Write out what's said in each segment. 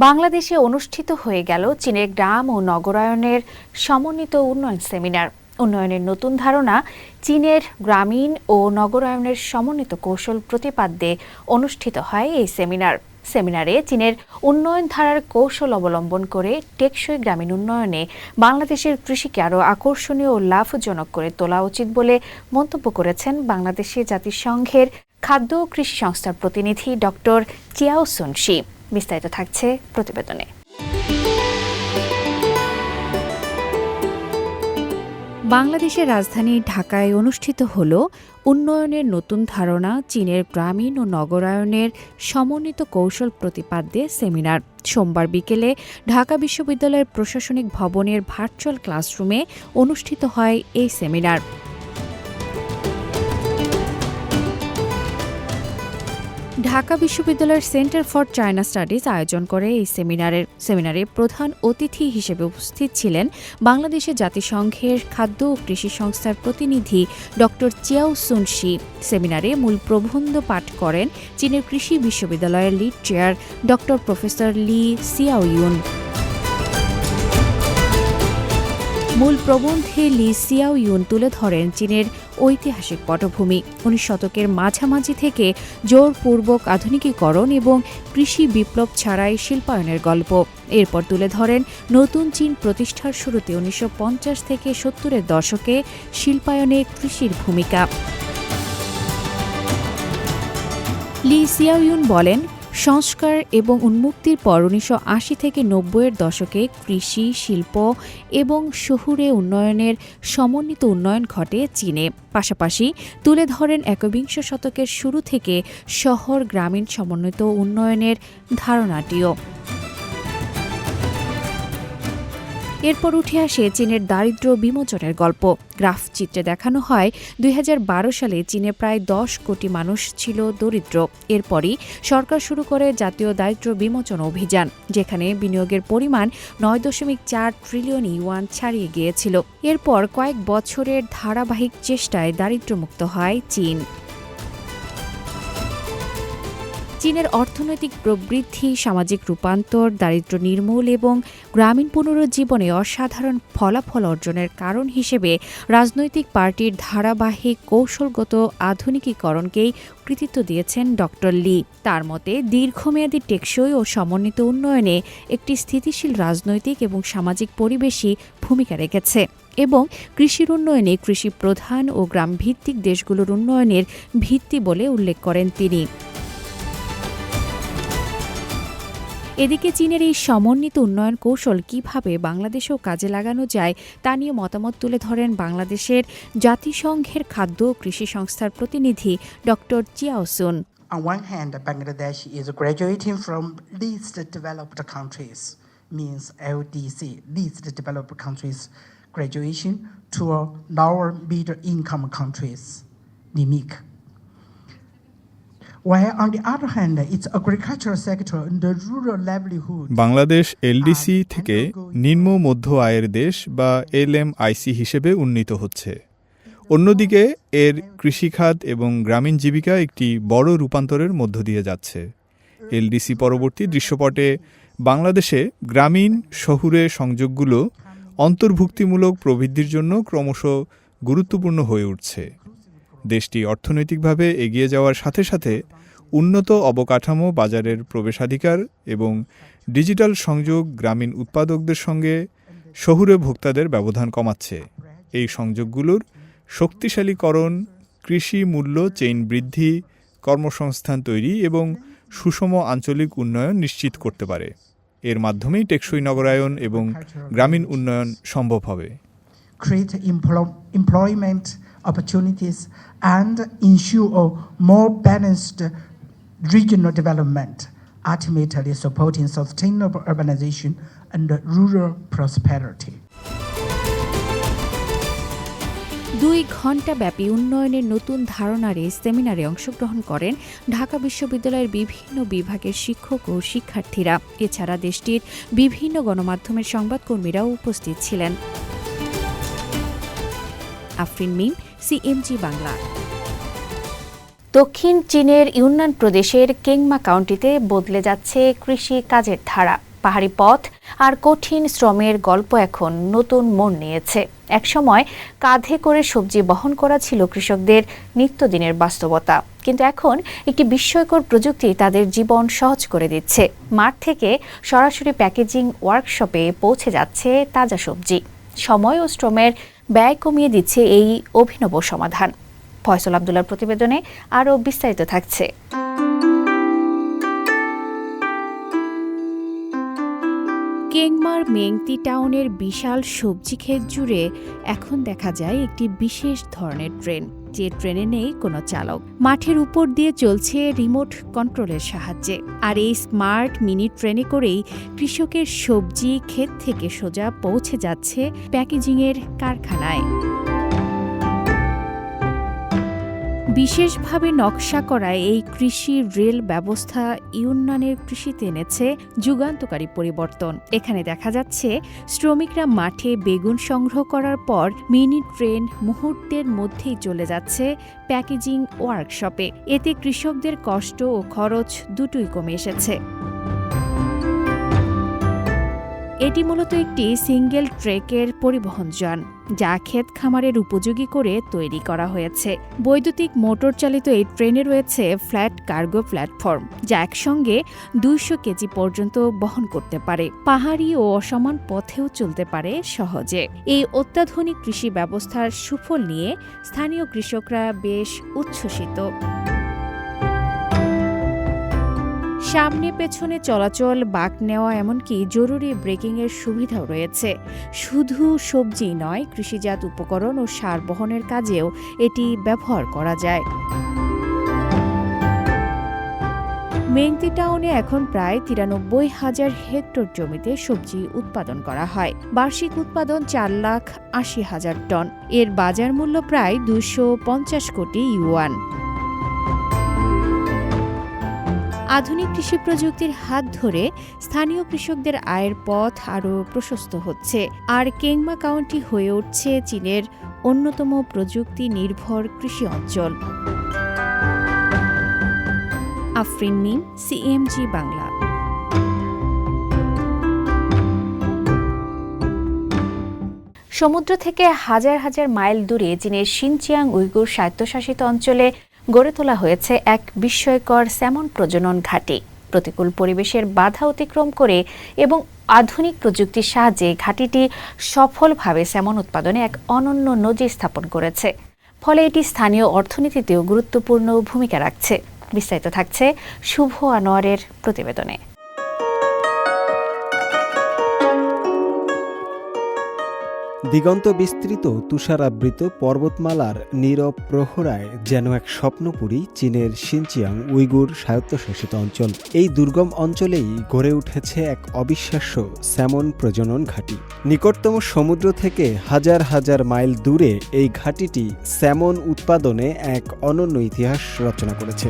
বাংলাদেশে অনুষ্ঠিত হয়ে গেল চীনের গ্রাম ও নগরায়নের সমন্বিত উন্নয়ন সেমিনার। উন্নয়নের নতুন ধারণা চীনের গ্রামীণ ও নগরায়নের সমন্বিত কৌশল প্রতিপাদ্যে অনুষ্ঠিত হয় এই সেমিনার। সেমিনারে চীনের উন্নয়ন ধারার কৌশল অবলম্বন করে টেকসই গ্রামীণ উন্নয়নে বাংলাদেশের কৃষিকে আরও আকর্ষণীয় ও লাভজনক করে তোলা উচিত বলে মন্তব্য করেছেন বাংলাদেশে জাতিসংঘের খাদ্য ও কৃষি সংস্থার প্রতিনিধি ডক্টর চিয়াও সুনশি বিস্তারিত থাকছে প্রতিবেদনে। বাংলাদেশের রাজধানী ঢাকায় অনুষ্ঠিত হল উন্নয়নের নতুন ধারণা, চীনের গ্রামীণ ও নগরায়নের সমন্বিত কৌশল প্রতিপাদ্যে সেমিনার। সোমবার বিকেলে ঢাকা বিশ্ববিদ্যালয়ের প্রশাসনিক ভবনের ভার্চুয়াল ক্লাসরুমে অনুষ্ঠিত হয় এই সেমিনার। ঢাকা বিশ্ববিদ্যালয়ের সেন্টার ফর চায়না স্টাডিজ আয়োজন করে এই সেমিনারের, সেমিনারে প্রধান অতিথি হিসেবে উপস্থিত ছিলেন বাংলাদেশের জাতিসংঘের খাদ্য ও কৃষি সংস্থার প্রতিনিধি ড চিয়াও সুনশি। সেমিনারে মূল প্রবন্ধ পাঠ করেন চীনের কৃষি বিশ্ববিদ্যালয়ের লিড চেয়ার ড প্রফেসর লি সিয়াওয়ুন। মূল প্রবন্ধে লি সিয়াও ইউন তুলে ধরেন চীনের ঐতিহাসিক পটভূমি। উনিশ শতকের মাঝামাঝি থেকে জোরপূর্বক আধুনিকীকরণ এবং কৃষি বিপ্লব ছাড়াই শিল্পায়নের গল্প। এরপর তুলে ধরেন নতুন চীন প্রতিষ্ঠার শুরুতে উনিশশো পঞ্চাশ থেকে সত্তরের দশকে শিল্পায়নে কৃষির ভূমিকা। লি সিয়াওয়ুন বলেন সংস্কার এবং উন্মুক্তির পর উনিশশো আশি থেকে নব্বইয়ের দশকে কৃষি, শিল্প এবং শহুরে উন্নয়নের সমন্বিত উন্নয়ন ঘটে চীনে। পাশাপাশি তুলে ধরেন একবিংশ শতকের শুরু থেকে শহর গ্রামীণ সমন্বিত উন্নয়নের ধারণাটিও। এরপর উঠে আসে চীনের দারিদ্র বিমোচনের গল্প। গ্রাফ চিত্রে দেখানো হয়, দুই হাজার বারো সালে চীনে প্রায় দশ কোটি মানুষ ছিল দরিদ্র। এরপরই সরকার শুরু করে জাতীয় দারিদ্র বিমোচন অভিযান, যেখানে বিনিয়োগের পরিমাণ নয় দশমিক চার ট্রিলিয়ন ইউয়ান ছাড়িয়ে গিয়েছিল। এরপর কয়েক বছরের ধারাবাহিক চেষ্টায় দারিদ্র্যমুক্ত হয় চীন। চীনের অর্থনৈতিক প্রবৃদ্ধি, সামাজিক রূপান্তর, দারিদ্র নির্মূল এবং গ্রামীণ পুনরুজ্জীবনে অসাধারণ ফলাফল অর্জনের কারণ হিসেবে রাজনৈতিক পার্টির ধারাবাহিক কৌশলগত আধুনিকীকরণকেই কৃতিত্ব দিয়েছেন ডক্টর লি। তার মতে, দীর্ঘমেয়াদী টেকসই ও সমন্বিত উন্নয়নে একটি স্থিতিশীল রাজনৈতিক এবং সামাজিক পরিবেশই ভূমিকা রেখেছে এবং কৃষির উন্নয়নে কৃষি প্রধান ও গ্রামভিত্তিক দেশগুলোর উন্নয়নের ভিত্তি বলে উল্লেখ করেন তিনি। এদিকে চীনের এই সমন্বিত উন্নয়ন কৌশল কীভাবে বাংলাদেশেও কাজে লাগানো যায় তা নিয়ে মতামত তুলে ধরেন বাংলাদেশের জাতিসংঘের খাদ্য ও কৃষি সংস্থার প্রতিনিধি ডক্টর চিয়াওসুন On one hand, Bangladesh is graduating from least developed countries, means LDC, least developed countries graduation to lower middle income countries, LIMIC. While on the other hand, its agricultural sector and the rural livelihood Bangladesh LDC থেকে নিম্ন মধ্য আয়ের দেশ বা এলএমআইসি হিসেবে উন্নীত হচ্ছে। অন্যদিকে এর কৃষিখাত এবং গ্রামীণ জীবিকা একটি বড় রূপান্তরের মধ্য দিয়ে যাচ্ছে। এলডিসি পরবর্তী দৃশ্যপটে বাংলাদেশে গ্রামীণ শহুরে সংযোগগুলো অন্তর্ভুক্তিমূলক প্রবৃদ্ধির জন্য ক্রমশ গুরুত্বপূর্ণ হয়ে উঠছে। দেশটি অর্থনৈতিকভাবে এগিয়ে যাওয়ার সাথে সাথে উন্নত অবকাঠামো, বাজারের প্রবেশাধিকার এবং ডিজিটাল সংযোগ গ্রামীণ উৎপাদকদের সঙ্গে শহুরে ভোক্তাদের ব্যবধান কমাচ্ছে। এই সংযোগগুলোর শক্তিশালীকরণ, কৃষি মূল্য, চেইন বৃদ্ধি, কর্মসংস্থান তৈরি এবং সুষম আঞ্চলিক উন্নয়ন নিশ্চিত করতে পারে। এর মাধ্যমেই টেকসই নগরায়ন এবং গ্রামীণ উন্নয়ন সম্ভব হবে। Create emplo- employment opportunities and ensure a more balanced regional development, ultimately supporting sustainable urbanization and rural prosperity. দুই ঘণ্টা ব্যাপী উন্নয়নের নতুন ধারণার এই সেমিনারে অংশগ্রহণ করেন ঢাকা বিশ্ববিদ্যালয়ের বিভিন্ন বিভাগের শিক্ষক ও শিক্ষার্থীরা এছাড়া দেশটির বিভিন্ন গণমাধ্যমের সংবাদকর্মীরাও উপস্থিত ছিলেন আফরিন মিম সিএমজি বাংলা। দক্ষিণ চীনের ইউনান প্রদেশের কেংমা কাউন্টিতে বদলে যাচ্ছে কৃষি কাজের ধারা। পাহাড়ি পথ আর কঠিন শ্রমের গল্প এখন নতুন মোড় নিয়েছে। একসময় কাঁধে করে সবজি বহন করা ছিল কৃষকদের নিত্যদিনের বাস্তবতা। কিন্তু এখন একটি বিস্ময়কর প্রযুক্তি তাদের জীবন সহজ করে দিচ্ছে। মাঠ থেকে সরাসরি প্যাকেজিং ওয়ার্কশপে পৌঁছে যাচ্ছে তাজা সবজি। সময় ও শ্রমের ব্যয় কমিয়ে দিচ্ছে এই অভিনব সমাধান। ফয়সল আবদুল্লার প্রতিবেদনে আরও বিস্তারিত থাকছে। কেংমার মেংতি টাউনের বিশাল সবজি ক্ষেত জুড়ে এখন দেখা যায় একটি বিশেষ ধরনের ট্রেন, যে ট্রেনে নেই কোনো চালক। মাঠের উপর দিয়ে চলছে রিমোট কন্ট্রোলের সাহায্যে। আর এই স্মার্ট মিনি ট্রেনে করেই কৃষকের সবজি ক্ষেত থেকে সোজা পৌঁছে যাচ্ছে প্যাকেজিংয়ের কারখানায়। বিশেষভাবে নকশা করা এই কৃষি রেল ব্যবস্থা ইউনানের কৃষিতে এনেছে যুগান্তকারী পরিবর্তন। এখানে দেখা যাচ্ছে শ্রমিকরা মাঠে বেগুন সংগ্রহ করার পর মিনি ট্রেন মুহূর্তের মধ্যেই চলে যাচ্ছে প্যাকেজিং ওয়ার্কশপে। এতে কৃষকদের কষ্ট ও খরচ দুটোই কমে এসেছে। এটি মূলত একটি সিঙ্গেল ট্রেকের পরিবহন যান যা ক্ষেত খামারের উপযোগী করে তৈরি করা হয়েছে। বৈদ্যুতিক মোটর চালিত এই ট্রেনে রয়েছে ফ্ল্যাট কার্গো প্ল্যাটফর্ম, যা একসঙ্গে দুইশো কেজি পর্যন্ত বহন করতে পারে। পাহাড়ি ও অসমান পথেও চলতে পারে সহজে। এই অত্যাধুনিক কৃষি ব্যবস্থার সুফল নিয়ে স্থানীয় কৃষকরা বেশ উচ্ছ্বসিত। সামনে পেছনে চলাচল, বাঁক নেওয়া এমনকি জরুরি ব্রেকিংয়ের সুবিধাও রয়েছে। শুধু সবজি নয়, কৃষিজাত উপকরণ ও সার বহনের কাজেও এটি ব্যবহার করা যায়। মেংতি টাউনে এখন প্রায় তিরানব্বই হাজার হেক্টর জমিতে সবজি উৎপাদন করা হয়। বার্ষিক উৎপাদন চার লাখ আশি হাজার টন। এর বাজার মূল্য প্রায় দুশো পঞ্চাশ কোটি ইউয়ান। আধুনিক কৃষি প্রযুক্তির হাত ধরে স্থানীয় কৃষকদের আয়ের পথ আরও প্রশস্ত হচ্ছে। আর কেংমা কাউন্টি হয়ে উঠছে চীনের অন্যতম প্রযুক্তি নির্ভর কৃষি অঞ্চল। আফরিন সিএমজি বাংলা। সমুদ্র থেকে হাজার হাজার মাইল দূরে চীনের সিনচিয়াং উইগুর স্বায়ত্তশাসিত অঞ্চলে গড়ে তোলা হয়েছে এক বিস্ময়কর স্যামন প্রজনন ঘাটি। প্রতিকূল পরিবেশের বাধা অতিক্রম করে এবং আধুনিক প্রযুক্তির সাহায্যে ঘাটিটি সফলভাবে স্যামন উৎপাদনে এক অনন্য নজির স্থাপন করেছে। ফলে এটি স্থানীয় অর্থনীতিতেও গুরুত্বপূর্ণ ভূমিকা রাখছে। বিস্তারিত থাকছে শুভ আনোয়ারের প্রতিবেদনে। দিগন্ত বিস্তৃত তুষারাবৃত পর্বতমালার নীরব প্রহরায় যেন এক স্বপ্নপুরী চীনের সিনচিয়াং উইগুর স্বায়ত্তশাসিত অঞ্চল। এই দুর্গম অঞ্চলেই গড়ে উঠেছে এক অবিশ্বাস্য স্যামন প্রজনন ঘাঁটি। নিকটতম সমুদ্র থেকে হাজার হাজার মাইল দূরে এই ঘাঁটিটি স্যামন উৎপাদনে এক অনন্য ইতিহাস রচনা করেছে।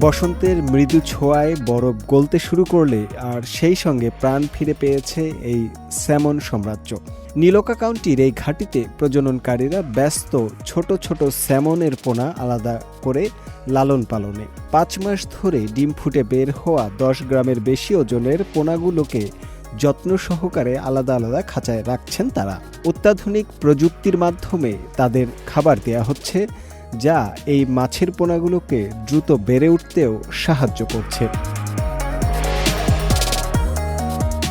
বসন্তের মৃদু ছোঁয়ায় বরফ গলতে শুরু করলে আর সেই সঙ্গে প্রাণ ফিরে পেয়েছে এই স্যামন সাম্রাজ্য। নীলকা কাউন্টির এই ঘাটিতে প্রজননকারীরা ব্যস্ত ছোট ছোট স্যামনের পোনা আলাদা করে লালন পালনে। পাঁচ মাস ধরে ডিম ফুটে বের হওয়া দশ গ্রামের বেশি ওজনের পোনাগুলোকে যত্ন সহকারে আলাদা আলাদা খাঁচায় রাখছেন তারা। অত্যাধুনিক প্রযুক্তির মাধ্যমে তাদের খাবার দেয়া হচ্ছে যা এই মাছের পোনাগুলোকে দ্রুত বেড়ে উঠতেও সাহায্য করছে।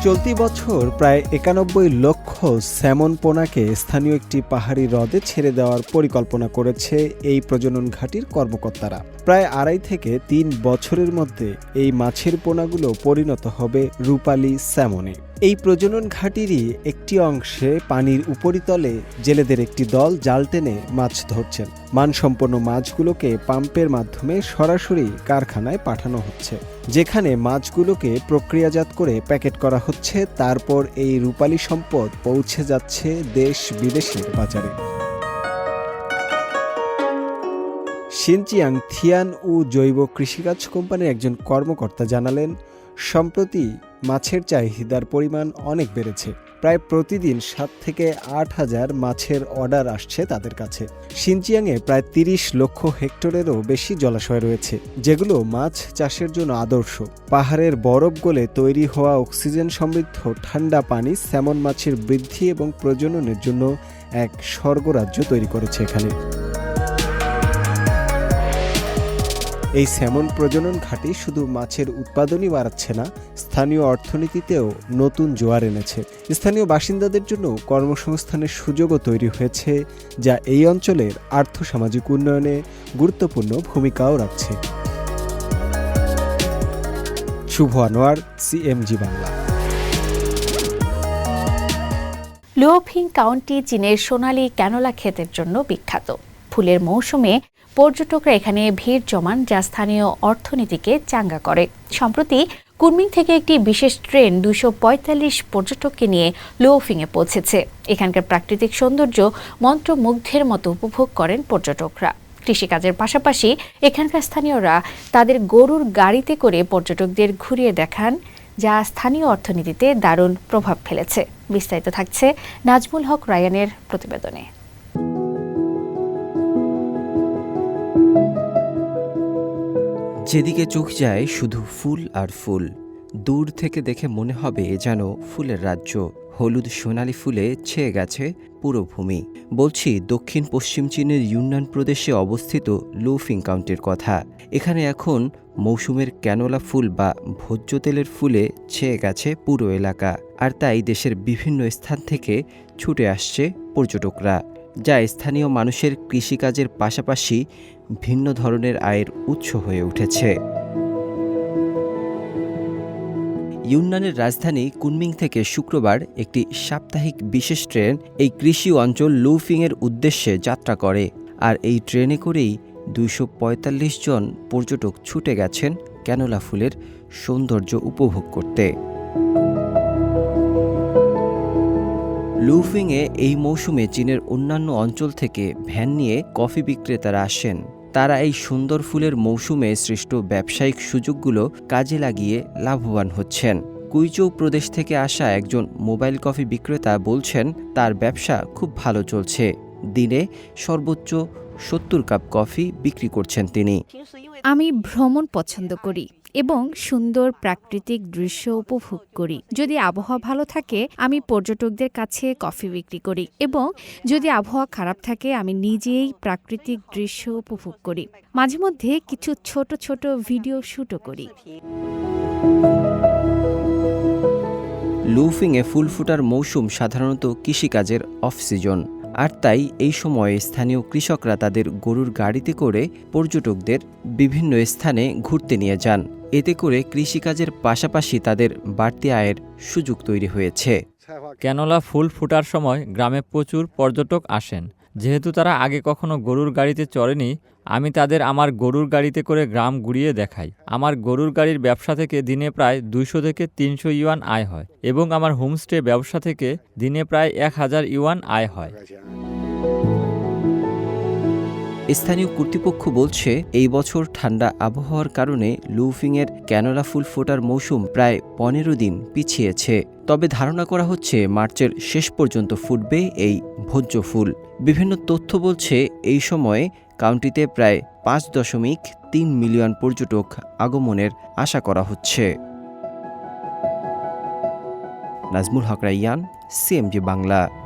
চলতি বছর প্রায় একানব্বই লক্ষ স্যামন পোনাকে স্থানীয় একটি পাহাড়ি হ্রদে ছেড়ে দেওয়ার পরিকল্পনা করেছে এই প্রজনন ঘাটির কর্মকর্তারা। প্রায় আড়াই থেকে তিন বছরের মধ্যে এই মাছের পোনাগুলো পরিণত হবে রূপালী স্যামনে। এই প্রজনন ঘাটিরই একটি অংশে পানির উপরিতলে জেলেদের একটি দল জাল টেনে মাছ ধরছেন। মানসম্পন্ন মাছগুলোকে পাম্পের মাধ্যমে সরাসরি কারখানায় পাঠানো হচ্ছে। যেখানে মাছগুলোকে প্রক্রিয়াজাত করে প্যাকেট করা হচ্ছে, তারপর এই রূপালী সম্পদ পৌঁছে যাচ্ছে দেশ বিদেশের বাজারে। সিনচিয়াং থিয়ান উ জৈব কৃষিকাজ কোম্পানির একজন কর্মকর্তা জানালেন, সম্প্রতি মাছের চাহিদার পরিমাণ অনেক বেড়েছে। প্রায় প্রতিদিন সাত থেকে আট হাজার মাছের অর্ডার আসছে তাদের কাছে। সিনচিয়াংয়ে প্রায় তিরিশ লক্ষ হেক্টরেরও বেশি জলাশয় রয়েছে, যেগুলো মাছ চাষের জন্য আদর্শ। পাহাড়ের বরফ গলে তৈরি হওয়া অক্সিজেন সমৃদ্ধ ঠান্ডা পানি স্যামন মাছের বৃদ্ধি এবং প্রজননের জন্য এক স্বর্গরাজ্য তৈরি করেছে এখানে। এই স্যামন প্রজনন ঘাটি শুধু মাছের উৎপাদনই বাড়াচ্ছে না, স্থানীয় অর্থনীতিতেও নতুন জোয়ার এনেছে। স্থানীয় বাসিন্দাদের জন্য কর্মসংস্থানের সুযোগও তৈরি হয়েছে, যা এই অঞ্চলের আর্থসামাজিক উন্নয়নে গুরুত্বপূর্ণ ভূমিকাও রাখছে। Shuvo Anwar, CMG Bangla. Luoping county, চীনের সোনালী ক্যানোলা ক্ষেতের জন্য বিখ্যাত। ফুলের মৌসুমে পর্যটকরা এখানে ভিড় জমান যা স্থানীয় অর্থনীতিকে চাঙ্গা করে। সম্প্রতি কুনমিং থেকে একটি বিশেষ ট্রেন দুশো পর্যটককে নিয়ে লুওফিংয়ে পৌঁছেছে। এখানকার প্রাকৃতিক সৌন্দর্য মন্ত্রমুগ্ধের মতো উপভোগ করেন পর্যটকরা। কৃষিকাজের পাশাপাশি এখানকার স্থানীয়রা তাদের গরুর গাড়িতে করে পর্যটকদের ঘুরিয়ে দেখান, যা স্থানীয় অর্থনীতিতে দারুণ প্রভাব ফেলেছে। বিস্তারিত থাকছে নাজমুল হক রায়ানের প্রতিবেদনে। যেদিকে চোখ যায় শুধু ফুল আর ফুল। দূর থেকে দেখে মনে হবে যেন ফুলের রাজ্য। হলুদ সোনালি ফুলে ছেয়ে গেছে পুরো ভূমি। বলছি, দক্ষিণ পশ্চিম চীনের ইউনান প্রদেশে অবস্থিত লুফিং কাউন্টির কথা। এখানে এখন মৌসুমের ক্যানোলা ফুল বা ভোজ্য তেলের ফুলে ছেয়ে গেছে পুরো এলাকা। আর তাই দেশের বিভিন্ন স্থান থেকে ছুটে আসছে পর্যটকরা। যা স্থানীয় মানুষের কৃষিকাজের পাশাপাশি ভিন্ন ধরনের আয়ের উৎস হয়ে উঠেছে। ইউনানের রাজধানী কুনমিং থেকে শুক্রবার একটি সাপ্তাহিক বিশেষ ট্রেন এই কৃষি অঞ্চল লুফিংয়ের উদ্দেশ্যে যাত্রা করে আর এই ট্রেনে করেই দুইশ পঁয়তাল্লিশ জন পর্যটক ছুটে গেছেন ক্যানোলা ফুলের সৌন্দর্য উপভোগ করতে। লুফিংয়ে এই মৌসুমে চীনের অন্যান্য অঞ্চল থেকে ভ্যান নিয়ে কফি বিক্রেতারা আসেন। তারা এই সুন্দর ফুলের মৌসুমে সৃষ্ট ব্যবসায়িক সুযোগগুলো কাজে লাগিয়ে লাভবান হচ্ছেন। কুইচৌ প্রদেশ থেকে আসা একজন মোবাইল কফি বিক্রেতা বলছেন, তার ব্যবসা খুব ভালো চলছে। দিনে সর্বোচ্চ সত্তর কাপ কফি বিক্রি করছেন তিনি। আমি ভ্রমণ পছন্দ করি। এবং সুন্দর প্রাকৃতিক দৃশ্য উপভোগ করি। যদি আবহাওয়া ভালো থাকে, আমি পর্যটকদের কাছে কফি বিক্রি করি এবং যদি আবহাওয়া খারাপ থাকে, আমি নিজেই প্রাকৃতিক দৃশ্য উপভোগ করি। মাঝে মধ্যে কিছু ছোট ছোট ভিডিও শুটও করি। লুফিংয়ে ফুল ফুটার মৌসুম সাধারণত কৃষিকাজের অফ সিজন আর তাই এই সময়ে স্থানীয় কৃষকরা তাদের গরুর গাড়িতে করে পর্যটকদের বিভিন্ন স্থানে ঘুরতে নিয়ে যান। এতে করে কৃষিকাজের পাশাপাশি তাদের বাড়তি আয়ের সুযোগ তৈরি হয়েছে। ক্যানোলা ফুল ফোটার সময় গ্রামে প্রচুর পর্যটক আসেন। যেহেতু তারা আগে কখনো গরুর গাড়িতে চড়েনি, আমি তাদের আমার গরুর গাড়িতে করে গ্রাম ঘুরিয়ে দেখাই। আমার গরুর গাড়ির ব্যবসা থেকে দিনে প্রায় দুইশো থেকে তিনশো ইউয়ান আয় হয় এবং আমার হোমস্টে ব্যবসা থেকে দিনে প্রায় এক হাজার ইউয়ান আয় হয়। স্থানীয় কর্তৃপক্ষ বলছে, এই বছর ঠান্ডা আবহাওয়ার কারণে লুফিংয়ের ক্যানোলা ফুল ফোটার মৌসুম প্রায় পনেরো দিন পিছিয়েছে। তবে ধারণা করা হচ্ছে, মার্চের শেষ পর্যন্ত ফুটবে এই ভোজ্য ফুল। বিভিন্ন তথ্য বলছে, এই সময়ে কাউন্টিতে প্রায় পাঁচ দশমিক তিন মিলিয়ন পর্যটক আগমনের আশা করা হচ্ছে। নাজমুল হক রাইয়ান, সিএমজি বাংলা।